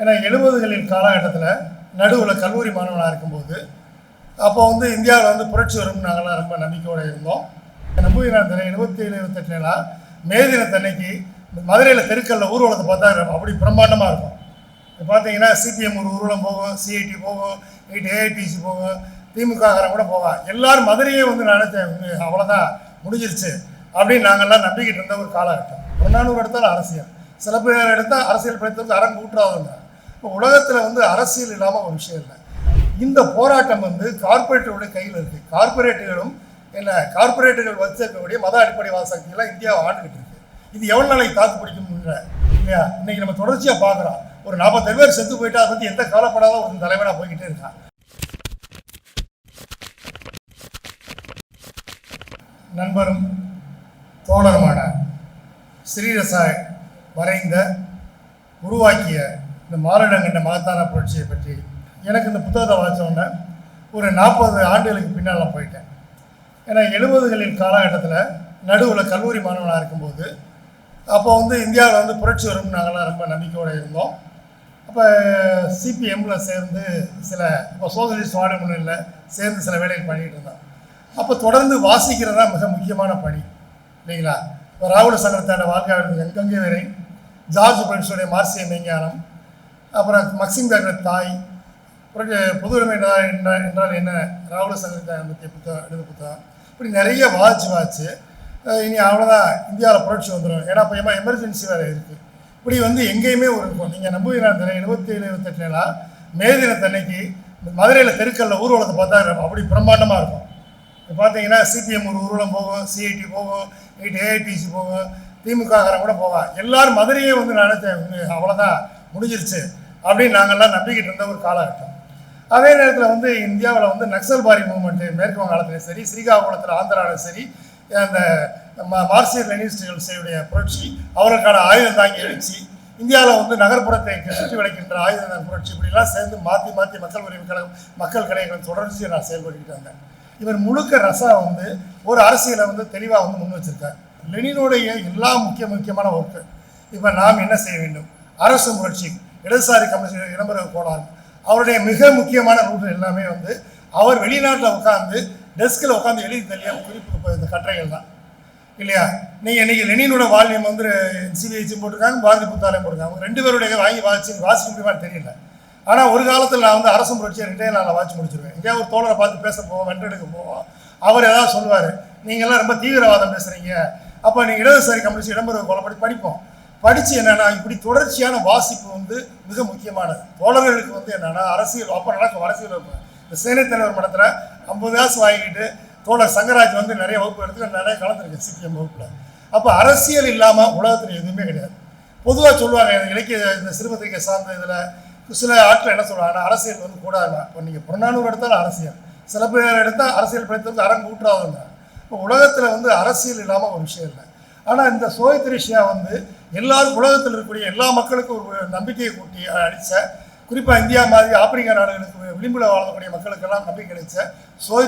ஏன்னா எழுபதுகளின் காலகட்டத்தில் நடுவில் கல்லூரி மாணவனாக இருக்கும்போது அப்போ வந்து இந்தியாவில் வந்து புரட்சி வரும்னு நாங்கள்லாம் ரொம்ப நம்பிக்கையோடு இருந்தோம். நம்புகிறார் தினம் எழுபத்தி ஏழு இருபத்தெட்டுலாம் மே தினத்தன்னைக்கு மதுரையில் தெருக்கல்ல ஊர்வலத்தை பார்த்தா அப்படி பிரம்மாண்டமாக இருக்கும். இப்போ பார்த்தீங்கன்னா சிபிஎம் ஒரு ஊர்வலம் போகும் சிஐடி போகும் எயிட் ஏஐடிசி போகும் திமுக கூட போவான் எல்லாரும் மதுரையே வந்து நினைச்சேன் அவ்வளோதான் முடிஞ்சிருச்சு. அப்படின்னு நாங்கள்லாம் நம்பிக்கிட்டு இருந்த ஒரு காலகட்டம். ஒன்றானூர் எடுத்தாலும் அரசியல். சில பேர் எடுத்தால் அரசியல் படித்தவங்க அரங்கு ஊற்றாதவங்க இப்போ உலகத்தில் வந்து அரசியல் இல்லாமல் ஒரு விஷயம் இல்லை. இந்த போராட்டம் வந்து கார்பரேட்டுடைய கையில் இருக்குது கார்பரேட்டுகளும் என்ன கார்பரேட்டுகள் வச்சிருக்கக்கூடிய மத அடிப்படைவாத சக்தியெல்லாம் இந்தியாவை ஆண்டுகிட்டு இருக்கு. இது எவ்வளோ நாளைக்கு தாக்கு பிடிக்கும்ன்ற இல்லையா? இன்னைக்கு நம்ம தொடர்ச்சியாக பார்க்குறோம். ஒரு நாற்பத்தேழு பேர் செத்து போயிட்டா அதை பற்றி எந்த காலப்படாத ஒரு தலைவனாக போய்கிட்டே இருக்கான். நண்பரும் தோழருமான ஸ்ரீரசாய் வரைந்த உருவாக்கிய இந்த மாரடங்கின்ற மகத்தான புரட்சியை பற்றி எனக்கு இந்த புத்தகத்தை வாசிச்ச உடனே ஒரு நாற்பது ஆண்டுகளுக்கு பின்னால் போயிட்டேன். ஏன்னா எழுபதுகளின் காலகட்டத்தில் நடுவில் கல்லூரி மாணவனாக இருக்கும்போது அப்போ வந்து இந்தியாவில் வந்து புரட்சி வரும் நாங்கள்லாம் ரொம்ப நம்பிக்கையோடு இருந்தோம். அப்போ சிபிஎம்மில் சேர்ந்து சில இப்போ சோசியலிஸ்ட் வார்டு முன்னிலையில் சேர்ந்து சில வேலைகள் பண்ணிகிட்டு இருந்தோம். அப்போ தொடர்ந்து வாசிக்கிறது தான் மிக முக்கியமான பணி இல்லைங்களா? இப்போ ராகுல சங்கரத்தான வாழ்க்கை எங்கெங்கே வரை ஜார்ஜ் பிரென்ஸுடைய மார்சிய மெய்ஞானம் அப்புறம் மக்சிம் பேக்கர் தாய். பிறகு பொது உரிமை என்றால் என்ன என்றால் என்ன? ராகுல சங்கரத்தான பற்றிய புத்தகம் எழுத புத்தகம். இப்படி நிறைய வாட்ச் வாட்ச்சு இனி அவ்வளோதான் இந்தியாவில் புரட்சி வந்துடும் ஏன்னா இப்போ எமர்ஜென்சி வேறு இருக்குது இப்படி வந்து எங்கேயுமே ஒரு இருக்கும். நீங்கள் நம்புகிறா தினம் இருபத்தி ஏழு இருபத்தெட்டுலாம் மே தினத்தன்னைக்கு மதுரையில் தெருக்கல்ல ஊர்வலத்தை பார்த்தா அப்படி பிரம்மாண்டமாக இருக்கும். இப்போ பார்த்தீங்கன்னா சிபிஎம் ஒரு ஊர்வலம் போகும் சிஐடி போகும் எயிட் ஏஐடிசி போகும் திமுக காரன் கூட போவான். எல்லாரும் மதுரையே வந்து நினைச்சேன் அவ்வளோதான் முடிஞ்சிருச்சு அப்படின்னு நாங்கள்லாம் நம்பிக்கிட்டு இருந்த ஒரு காலகட்டம். அதே நேரத்தில் வந்து இந்தியாவில் வந்து நக்சல்பாரி மூமெண்ட்டு மேற்கு வங்காளத்திலும் சரி ஸ்ரீகாகுளத்தில் ஆந்திராவிலும் சரி அந்த ம- மார்க்சிய லெனிஸ்டுகள் செய்யுடைய புரட்சி அவர்களுக்கான ஆயுதம் தாங்கி எழுச்சி இந்தியாவில் வந்து நகர்ப்புறத்தை சுற்றி வளைக்கின்ற ஆயுத புரட்சி இப்படிலாம் சேர்ந்து மாற்றி மாற்றி மக்கள் உரிமை கழகம் மக்கள் கலைகளை தொடர்ந்து நான் செயல்பட்டுக்கிட்டு வந்தேன். இவர் முழுக்க ரசா வந்து ஒரு அரசியலை வந்து தெளிவாக வந்து முன் வச்சிருக்கார். லெனினுடைய எல்லா முக்கிய முக்கியமான ஒர்க்கு இப்போ நாம் என்ன செய்ய வேண்டும்? அரசு புரட்சி இடதுசாரி கமிஷன் இடம்பெற கோளாறு. அவருடைய மிக முக்கியமான நூல்கள் எல்லாமே வந்து அவர் வெளிநாட்டில் உட்காந்து டெஸ்கில் உட்காந்து எழுதி தெளிய குறிப்பு இந்த கட்டுரைகள் தான். இல்லையா? நீங்கள் இன்னைக்கு லெனினோட வால்யூம் வந்து சிபிஐசி போட்டிருக்காங்க பாரதி புத்தாலயம் போட்டிருக்காங்க. அவங்க ரெண்டு பேருடைய வாங்கி வாசி வாசிக்க முடியுமான்னு தெரியல. ஆனால் ஒரு காலத்தில் நான் வந்து அரசு புரட்சியை ரெண்டே நாளில் வாட்சி முடிச்சிருவேன். எங்கேயாவது ஒரு தோழரை பார்த்து பேச போவோம் வென்றெடுக்க போவோம். அவர் ஏதாவது சொல்லுவார் நீங்கள்லாம் ரொம்ப தீவிரவாதம் பேசுகிறீங்க அப்போ நீங்கள் இடதுசாரி கம்யூனிஸ்ட் இடம்பெறுவ கொலைப்படி படிப்போம். படித்து என்னென்னா இப்படி தொடர்ச்சியான வாசிப்பு வந்து மிக முக்கியமானது. தோழர்களுக்கு வந்து என்னென்னா அரசியல் அப்போ நடக்கும் அரசியல் வகுப்பு. இந்த சேனைத்தலைவர் மடத்தில் ஐம்பது காசு வாங்கிட்டு தோழர் சங்கராஜ் வந்து நிறைய வகுப்பு எடுத்து நிறைய கலந்துருக்கு சிபிஎம் வகுப்பில். அப்போ அரசியல் இல்லாமல் உலகத்தில் எதுவுமே கிடையாது. பொதுவாக சொல்லுவாங்க எனக்கு இலக்கிய இந்த சிறுபத்திரிகை சார்ந்த இதில் சில ஆட்கள் என்ன சொல்லுவாங்கன்னா அரசியல் வந்து கூடாதுங்க இப்போ நீங்கள் புறநானூறு எடுத்தாலும் அரசியல். சில பேர் எடுத்தால் அரசியல் படித்தவங்க அரங்கு ஊற்றாதுங்க இப்போ உலகத்தில் வந்து அரசியல் இல்லாமல் ஒரு விஷயம் இல்லை. ஆனால் இந்த சோயத்ரிஷியா வந்து எல்லாரும் உலகத்தில் இருக்கக்கூடிய எல்லா மக்களுக்கும் ஒரு நம்பிக்கையை கூட்டி அடித்த குறிப்பாக இந்தியா மாதிரி ஆப்பிரிக்கா நாடுகளுக்கு விளிம்பில் வாழக்கூடிய மக்களுக்கெல்லாம் நம்பிக்கை கிடைச்ச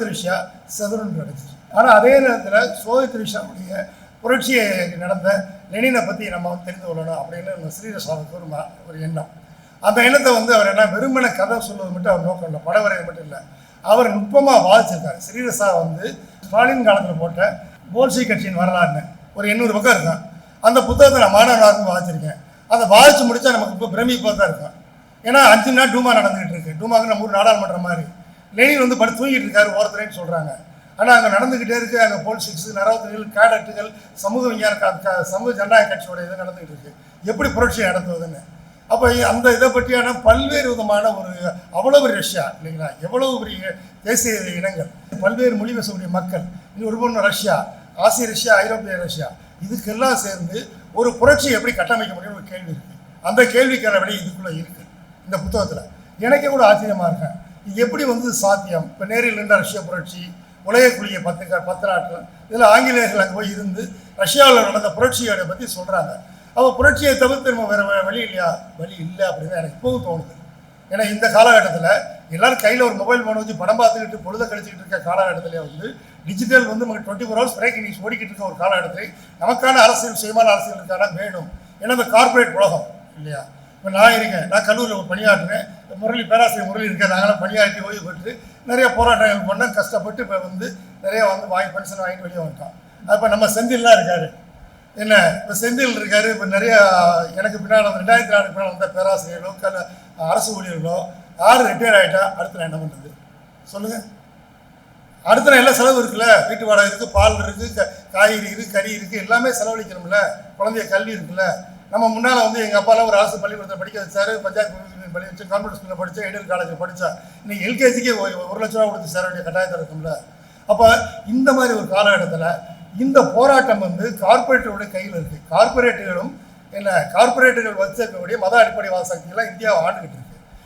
திருஷா செதறுன்னு கிடைச்சிச்சு ஆனால் அதே நேரத்தில் சோயத்ரிஷாவுடைய புரட்சியை நடந்த லெனினை பற்றி நம்ம தெரிந்து கொள்ளணும் அப்படின்னு இந்த ஸ்ரீரசாவுக்கு ஒரு ஒரு எண்ணம். அந்த எண்ணத்தை வந்து அவர் என்ன வெறுமன கதை சொல்வது மட்டும் அவர் நோக்கம் இல்லை படம் மட்டும் இல்லை. அவர் நுட்பமாக வாதிச்சிருக்காரு ஸ்ரீரசா வந்து ஸ்டாலின் காலத்தில் போட்ட போல்சி கட்சியின் வரலாறுன்னு ஒரு எண்ணூறு பக்கம் இருக்கான் அந்த புத்தகத்தை நான் மாணவனாக வாதிச்சிருக்கேன் அதை வாழ்த்து முடிச்சா நமக்கு இப்போ பிரமிப்பாக தான் இருக்கும். ஏன்னா அஞ்சு நாள் டூமா நடந்துகிட்டு இருக்கு. டூமாக்கு நம்ம ஊர் நாடாளுமன்ற மாதிரி. லெனின் வந்து படுத்து தூங்கிட்டு இருக்காரு ஓரத்துலேன்னு சொல்கிறாங்க ஆனால் அங்கே நடந்துக்கிட்டே இருக்கு. அங்கே போலிசிக்ஸ் நரவத்துகள் கேடட்டுகள் சமூக விஞ்ஞான க- சமூக ஜனநாயக கட்சியோட இது நடந்துகிட்டு இருக்கு. எப்படி புரட்சி நடத்துவதுன்னு. அப்போ அந்த இதை பற்றியான பல்வேறு விதமான ஒரு அவ்வளவு ரஷ்யா இல்லைங்களா? எவ்வளவு பெரிய தேசிய இனங்கள். பல்வேறு மொழி பேசக்கூடிய மக்கள். இன்னும் ஒரு பொண்ணு ரஷ்யா ஆசிய ரஷ்யா ஐரோப்பிய ரஷ்யா. இதுக்கெல்லாம் சேர்ந்து ஒரு புரட்சி எப்படி கட்டமைக்க முடியும்னு ஒரு கேள்வி இருக்குது அந்த கேள்விக்கான விடை இதுக்குள்ளே இருக்குது இந்த புத்தகத்தில். எனக்கே கூட ஆச்சரியமாக இருக்கேன். இது எப்படி வந்து சாத்தியம்? இப்போ நேரில் இருந்த ரஷ்ய புரட்சி உலகக்குழிய பத்து பத்து நாட்கள் இதில் ஆங்கிலேயர்கள் அங்கே போய் இருந்து ரஷ்யாவில் நடந்த புரட்சியோட பற்றி சொல்கிறாங்க அப்போ புரட்சியை தவிர்த்து நம்ம வேறு வழி இல்லையா? வழி இல்லை அப்படின்னு எனக்கு இப்போவும் தோணுது. ஏன்னா இந்த காலகட்டத்தில் எல்லாரும் கையில் ஒரு மொபைல் ஃபோன் வச்சு படம் பார்த்துக்கிட்டு பொழுத கழிச்சிக்கிட்டு இருக்க காலகட்டத்திலே வந்து டிஜிட்டல் வந்து நமக்கு twenty four hours breaking news ஓடிக்கிட்டு இருக்க ஒரு காலகட்டத்தில் நமக்கான அரசியல் சுயமான அரசியலுக்கான வேணும். ஏன்னா இந்த கார்ப்பரேட் உலகம் இல்லையா? இப்போ நான் இருக்கேன் நான் கல்லூரியில் பணியாற்றினேன் முரளி பேராசிரியர் முரளி இருக்கேன் நாங்களாம் பணியாற்றி ஓய்வு பெற்று நிறைய போராட்டங்கள் பண்ண கஷ்டப்பட்டு இப்போ வந்து நிறைய வந்து வாங்கி பென்ஷன் வாங்கிட்டு வெளியே வந்துட்டான் அப்போ நம்ம செந்தில்லாம் இருக்காரு. என்ன? இப்போ செந்தில் இருக்காரு. இப்போ நிறைய எனக்கு பின்னால் ரெண்டாயிரத்தி நாலு பின்னால் வந்த பேராசிரியர்களோ கல அரசு ஊழியர்களோ யார் ரிட்டையர் ஆகிட்டா அடுத்து நான் என்ன பண்ணுறது சொல்லுங்கள் அடுத்த நாள் எல்லாம் செலவு இருக்குல்ல? வீட்டு வாடகை இருக்குது பால் இருக்குது க காய்கறி இருக்குது கறி இருக்குது எல்லாமே செலவழிக்கணும்ல குழந்தைய கல்வி இருக்குல்ல? நம்ம முன்னால் வந்து எங்கள் அப்பாலாம் ஒரு அரசு பள்ளிக்கூடத்தில் படிக்க வச்சார் பஞ்சாயத்து பள்ளி வச்சு கவர்மெண்ட் ஸ்கூலில் படித்தேன் எடில் காலேஜில் படித்தா இன்னைக்கு எல்கேஜிக்கே ஒரு லட்ச ரூபா கொடுத்து சேர வேண்டிய கட்டாயத்தில் இருக்கும்ல? அப்போ இந்த மாதிரி ஒரு காலகட்டத்தில் இந்த போராட்டம் வந்து கார்பரேட்டருடைய கையில் இருக்குது கார்பரேட்டுகளும் என்ன கார்பரேட்டுகள் வச்சிருக்கக்கூடிய மத அடிப்படை சக்தியெல்லாம் இந்தியாவை ஆண்டுகிட்டு இருக்கு.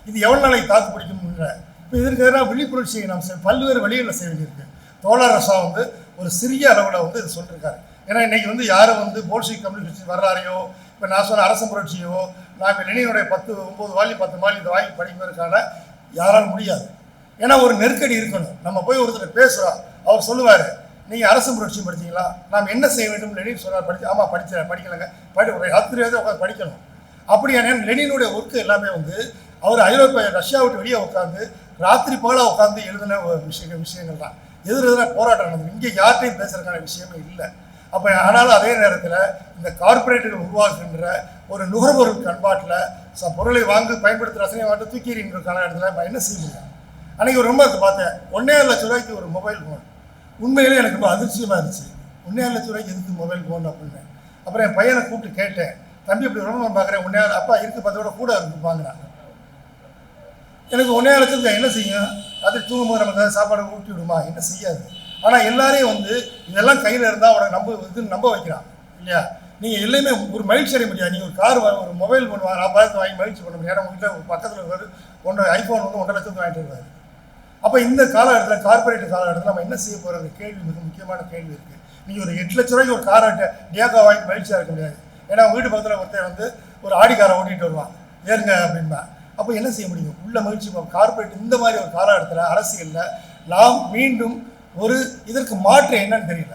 இது எவ்வளோ நாளைக்கு தாக்கு பிடிக்கும்ன்ற. இப்போ இதற்கு எதிராக விழிப்புணர்ச்சியை நாம் செய்- பல்வேறு வழிகளில் செய்ய வேண்டியிருக்கு. தோழர் ரசா வந்து ஒரு சிறிய அளவில் வந்து இது சொல்லியிருக்காரு ஏன்னா இன்னைக்கு வந்து யாரும் வந்து போல்ஷிக் கம்யூனிஸ்ட் வரலாறையோ இப்போ நான் சொன்ன அரசு புரட்சியோ நாங்கள் லெனினுடைய பத்து ஒம்பது வாலி பத்து மாலி இதை வாங்கி படிப்பதற்கான யாரால் முடியாது. ஏன்னா ஒரு நெருக்கடி இருக்கணும். நம்ம போய் ஒருத்தர் பேசுகிறோம் அவர் சொல்லுவார் நீங்கள் அரசு புரட்சி படிச்சீங்களா? நாம் என்ன செய்ய வேண்டும்? லெனின் சொன்னார் படிச்சு ஆமாம் படித்தேன் படிக்கலைங்க. படி ஒரு ராத்திரி உட்காந்து படிக்கணும். அப்படியான லெனினுடைய ஒர்க்கு எல்லாமே வந்து அவர் ஐரோப்பிய ரஷ்யா விட்டு வெளியே உட்காந்து ராத்திரி பகலாக உட்காந்து எழுதின ஒரு விஷய விஷயங்கள் தான் எதிர் எதிராக போராட்டம் நடந்தது. இங்கே யார்கிட்டையும் பேசுறதுக்கான விஷயமே இல்லை. அப்போ ஆனாலும் அதே நேரத்தில் இந்த கார்பரேட்டுகள் உருவாக்குகின்ற ஒரு நுகர்பொருள் பண்பாட்டில் ச பொருளை வாங்கி பயன்படுத்துகிற ரசனை வாட்டு தூக்கிறீங்கிற காலகட்டத்தில் நம்ம என்ன செய்ய முடியும்? அன்றைக்கி ஒரு ரொம்ப பார்த்தேன். ஒன்னே லட்ச ரூபாய்க்கு ஒரு மொபைல் ஃபோன் உண்மையிலே எனக்கு ரொம்ப அதிர்ச்சியமாக இருந்துச்சு. ஒன்னே லட்ச ரூபாய்க்கு எதுக்கு மொபைல் ஃபோன் அப்படின்னு. அப்புறம் என் பையனை கூப்பிட்டு கேட்டேன். தம்பி இப்படி ரொம்ப பார்க்குறேன். உன்னே அப்பா இருக்கு பார்த்தோட கூட இருக்கு வாங்கினாங்க எனக்கு ஒன்றே லட்சத்துக்கு என்ன செய்யும்? அது தூங்கும்போது நமக்கு ஏதாவது சாப்பாடு ஊட்டி விடுமா? என்ன செய்யாது? ஆனால் எல்லாரையும் வந்து இதெல்லாம் கையில் இருந்தால் அவனை நம்ப இதுன்னு நம்ப வைக்கிறான் இல்லையா? நீங்கள் எல்லாமே ஒரு மகிழ்ச்சி அடைய முடியாது. நீங்கள் ஒரு கார் ஒரு மொபைல் ஃபோன் வாங்க நாற்பதாயிரத்து வாங்கி மகிழ்ச்சி பண்ண முடியாது. உங்கள்கிட்ட ஒரு பக்கத்தில் ஒரு ஒன்றரை ஐஃபோன் வந்து ஒன்றரை லட்சத்துக்கு வாங்கிட்டு வருவார். அப்போ இந்த காலகட்டத்தில் கார்பரேட் காலகட்டத்தில் நம்ம என்ன செய்ய போகிற கேள்வி மிக முக்கியமான கேள்வி இருக்குது நீங்கள் ஒரு எட்டு லட்ச ரூபாய்க்கு ஒரு காரை டேக்கா வாங்கி மகிழ்ச்சியாக இருக்க முடியாது. ஏன்னா வீட்டு பக்கத்தில் ஒருத்தன் வந்து ஒரு ஆடி காரை ஓட்டிகிட்டு வருவான். ஏறுங்க அப்படின்பா அப்போ என்ன செய்ய முடியும்? உள்ள மகிழ்ச்சி கார்பரேட் இந்த மாதிரி ஒரு காலகட்டத்தில் அரசியலில் நாம் மீண்டும் ஒரு இதற்கு மாற்று என்னன்னு தெரியல.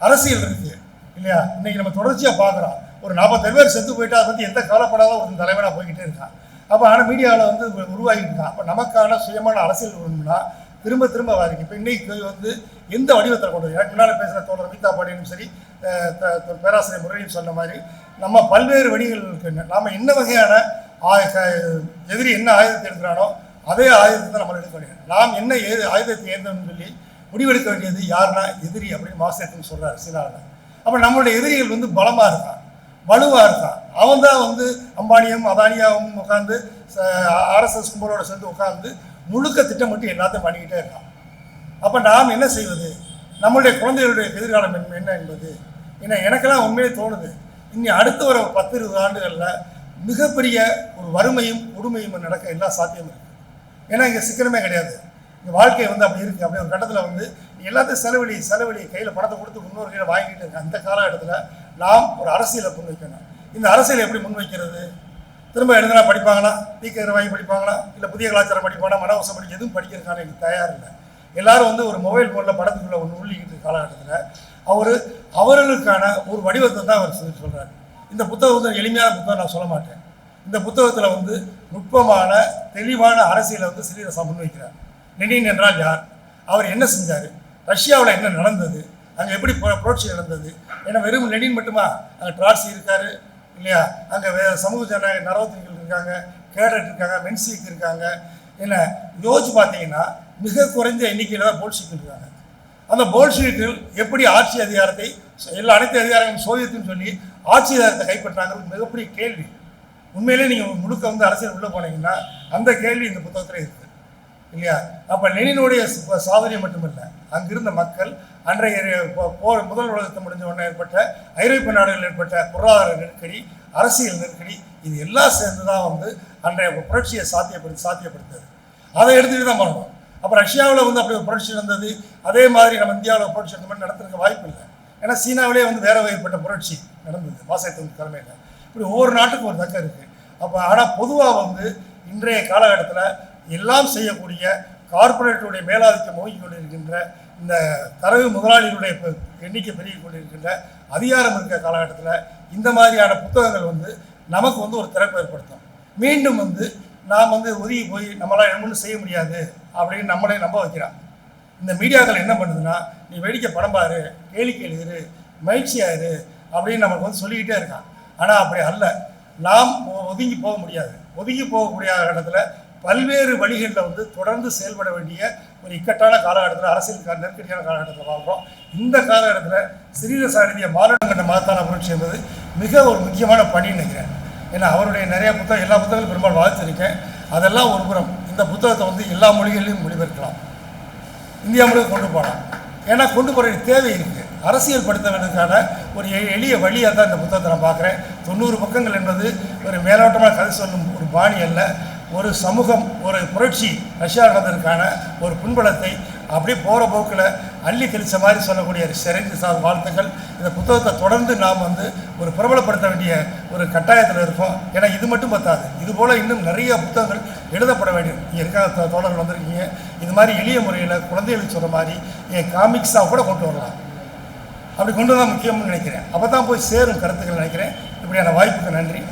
அரசியல் இருக்கு இல்லையா? இன்னைக்கு நம்ம தொடர்ச்சியாக பார்க்குறோம். ஒரு நாற்பத்தேழு பேர் செத்து போயிட்டா அதை பற்றி எந்த காலப்படாத ஒரு தலைவனாக போய்கிட்டே இருக்கான் அப்போ ஆனால் மீடியாவில் வந்து உருவாகிட்டு இருக்கான் அப்போ நமக்கான சுயமான அரசியல் வேணும்னா திரும்ப திரும்ப வருது இப்போ இன்னைக்கு வந்து எந்த வடிவத்தில் கொண்டு வரும்? எனக்கு முன்னால் பேசுகிற தோழர் மீதா பாண்டியனும் சரி பேராசிரியர் முரளியும் சொன்ன மாதிரி நம்ம பல்வேறு வழிகள் நாம் என்ன வகையான எதிரி என்ன ஆயுதத்தை எடுக்கிறானோ அதே ஆயுதத்தை தான் நம்ம எடுக்க வேண்டியது. நாம் என்ன ஏது ஆயுதத்தை ஏந்தோம்னு சொல்லி முடிவெடுக்க வேண்டியது யாருன்னா எதிரி அப்படின்னு மாசத்துன்னு சொல்கிறார் சீனாவில். அப்போ நம்மளுடைய எதிரிகள் வந்து பலமாக இருக்கான். வலுவாக இருக்கான். அவன் தான் வந்து அம்பானியும் அதானியாவும் உட்காந்து ஆர்எஸ்எஸ் கும்பலோட சேர்ந்து உட்காந்து முழுக்க திட்டமிட்டு எல்லாத்தையும் பண்ணிக்கிட்டே இருக்கான். அப்போ நாம் என்ன செய்வது? நம்மளுடைய குழந்தைகளுடைய எதிர்காலம் என்ன என்ன என்பது? ஏன்னா எனக்கெல்லாம் உண்மையிலே தோணுது. இனி அடுத்து வர ஒரு பத்து இருபது ஆண்டுகளில் மிகப்பெரிய ஒரு வறுமையும் கொடுமையும் நடக்க எல்லா சாத்தியமும் இருக்குது ஏன்னா இங்கே சிக்கனமே கிடையாது. இங்கே வாழ்க்கை வந்து அப்படி இருக்குது அப்படி ஒரு கட்டத்தில் வந்து எல்லாத்தையும் செலவழி செலவழி கையில் பணத்தை கொடுத்து முன்னோர் கையில் வாங்கிட்டு இருக்க அந்த காலகட்டத்தில் நாம் ஒரு அரசியலை முன்வைக்கணும். இந்த அரசியலை எப்படி முன்வைக்கிறது? திரும்ப எழுதுனா படிப்பாங்களா? டீக்கர் வாங்கி படிப்பாங்களா? இல்லை புதிய கலாச்சாரம் படிப்பாங்களா? மனவசம் படிக்க எதுவும் படிக்கிறதுக்கான எனக்கு தயார் இல்லை. எல்லாரும் வந்து ஒரு மொபைல் ஃபோனில் படத்துக்குள்ளே ஒன்று உள்ளிக்கிட்டு காலகட்டத்தில் அவர் அவர்களுக்கான ஒரு வடிவத்தை தான் அவர் சொல்லி சொல்கிறார் இந்த புத்தகம் வந்து எளிமையான புத்தகம் நான் சொல்ல மாட்டேன். இந்த புத்தகத்தில் வந்து நுட்பமான தெளிவான அரசியலை வந்து ஸ்ரீரசா முன்வைக்கிறார். லெனின் என்றால் யார்? அவர் என்ன செஞ்சார்? ரஷ்யாவில் என்ன நடந்தது? அங்கே எப்படி புரட்சி நடந்தது? ஏன்னா வெறும் லெனின் மட்டுமா? அங்கே ட்ராட்சி இருக்காரு இல்லையா? அங்கே வே சமூக ஜனநாயக நரவத்திரிகள் இருக்காங்க கேடட் இருக்காங்க மென்சிக் இருக்காங்க. என்ன? யோசிச்சு பார்த்தீங்கன்னா மிக குறைந்த எண்ணிக்கையில் தான் போல்ஷிக் இருக்காங்க. அந்த போல்ஷிக்குகள் எப்படி ஆட்சி அதிகாரத்தை எல்லா அனைத்து அதிகாரங்களும் சோவியத்துன்னு சொல்லி ஆட்சி அதிகாரத்தை கைப்பற்றாங்க மிகப்பெரிய கேள்வி. உண்மையிலே நீங்கள் முழுக்க வந்து அரசியல் உள்ளே போனீங்கன்னா அந்த கேள்வி இந்த புத்தகத்தில் இருக்குது இல்லையா? அப்போ லெனினுடைய ச- சாதனை மட்டுமல்ல அங்கிருந்த மக்கள் அன்றைய போ- போர் முதல் உலகத்தை முடிஞ்ச உடனே ஏற்பட்ட ஐரோப்பிய நாடுகளில் ஏற்பட்ட பொருளாதார நெருக்கடி அரசியல் நெருக்கடி இது எல்லாம் சேர்ந்து தான் வந்து அன்றைய புரட்சியை சாத்தியப்படுத்தி சாத்தியப்படுத்தது அதை எடுத்துகிட்டு தான் பண்ணணும் அப்போ ரஷ்யாவில் வந்து அப்படி ஒரு புரட்சி நடந்தது. அதே மாதிரி நம்ம இந்தியாவில் புரட்சி அந்த மாதிரி நடத்துறதுக்கு வாய்ப்பு இல்லை. ஏன்னா சீனாவிலே வந்து வேற வகைப்பட்ட புரட்சி நடந்தது. வாசகத்தின் தலைமையில். இப்படி ஒவ்வொரு நாட்டுக்கும் ஒரு தக்கம் இருக்குது அப்போ ஆனால் பொதுவாக வந்து இன்றைய காலகட்டத்தில் எல்லாம் செய்யக்கூடிய கார்ப்பரேட்டுடைய மேலாதிக்கம் ஓங்கி கொண்டிருக்கின்ற இந்த தரவு முதலாளிகளுடைய எண்ணிக்கை பெருகி கொண்டிருக்கின்ற அதிகாரம் இருக்கிற காலகட்டத்தில் இந்த மாதிரியான புத்தகங்கள் வந்து நமக்கு வந்து ஒரு திறப்பு ஏற்படுத்தும். மீண்டும் வந்து நாம் வந்து ஒதுங்கி போய் நம்மளால் ஒன்றும் செய்ய முடியாது. அப்படின்னு நம்மளே நம்ப வைக்கிறான். இந்த மீடியாக்கள் என்ன பண்ணுதுன்னா நீ வேடிக்கை படம் பாரு கேளிக்கை எழுதிரு மகிழ்ச்சியாயிரு அப்படின்னு நமக்கு வந்து சொல்லிக்கிட்டே இருக்கான். ஆனால் அப்படி அல்ல. நாம் ஒதுங்கி போக முடியாது. ஒதுங்கி போகக்கூடிய இடத்துல பல்வேறு வழிகளில் வந்து தொடர்ந்து செயல்பட வேண்டிய ஒரு இக்கட்டான காலகட்டத்தில் அரசியல் நெருக்கடியான காலகட்டத்தில் வாழ்கிறோம் இந்த காலகட்டத்தில் சிறீர சாரதிய மாநிலம் கண்ட மகத்தான புரட்சி என்பது மிக ஒரு முக்கியமான பணின்னு நினைக்கிறேன். ஏன்னா அவருடைய நிறைய புத்தகம் எல்லா புத்தகங்களும் பெரும்பாலும் வாழ்த்திருக்கேன் அதெல்லாம் ஒரு புறம். இந்த புத்தகத்தை வந்து எல்லா மொழிகளிலும் மொழிபெயர்க்கலாம். இந்தியா முழுக்க கொண்டு போகலாம். ஏன்னா கொண்டு போகிற தேவை இருக்குது அரசியல் படுத்துவதற்கான ஒரு எ- எளிய வழியாக தான் இந்த புத்தகத்தை நான் பார்க்குறேன். தொண்ணூறு பக்கங்கள் என்பது ஒரு மேலோட்டமாக கதை சொல்லும் ஒரு பாணி அல்ல. ஒரு சமூகம் ஒரு புரட்சி ரஷ்யா நடந்ததற்கான ஒரு பின்பலத்தை அப்படியே போகிற போக்கில் அள்ளி கழிச்ச மாதிரி சொல்லக்கூடிய சிறைந்து சார் வாழ்த்துக்கள். இந்த புத்தகத்தை தொடர்ந்து நாம் வந்து ஒரு பிரபலப்படுத்த வேண்டிய ஒரு கட்டாயத்தில் இருக்கோம். ஏன்னா இது மட்டும் பத்தாது. இது போல் இன்னும் நிறைய புத்தகங்கள் எழுதப்பட வேண்டும். இங்கே இருக்காத தோழர்கள் வந்திருக்கீங்க. இது மாதிரி எளிய முறையில் குழந்தைகளுக்கு சொல்கிற மாதிரி என் காமிக்ஸாக கூட கொண்டு வரலாம். அப்படி கொண்டு வந்தால் முக்கியம்னு நினைக்கிறேன். அப்போ தான் போய் சேரும் கருத்துக்கள் நினைக்கிறேன். இப்படியான வாய்ப்புக்கு நன்றி.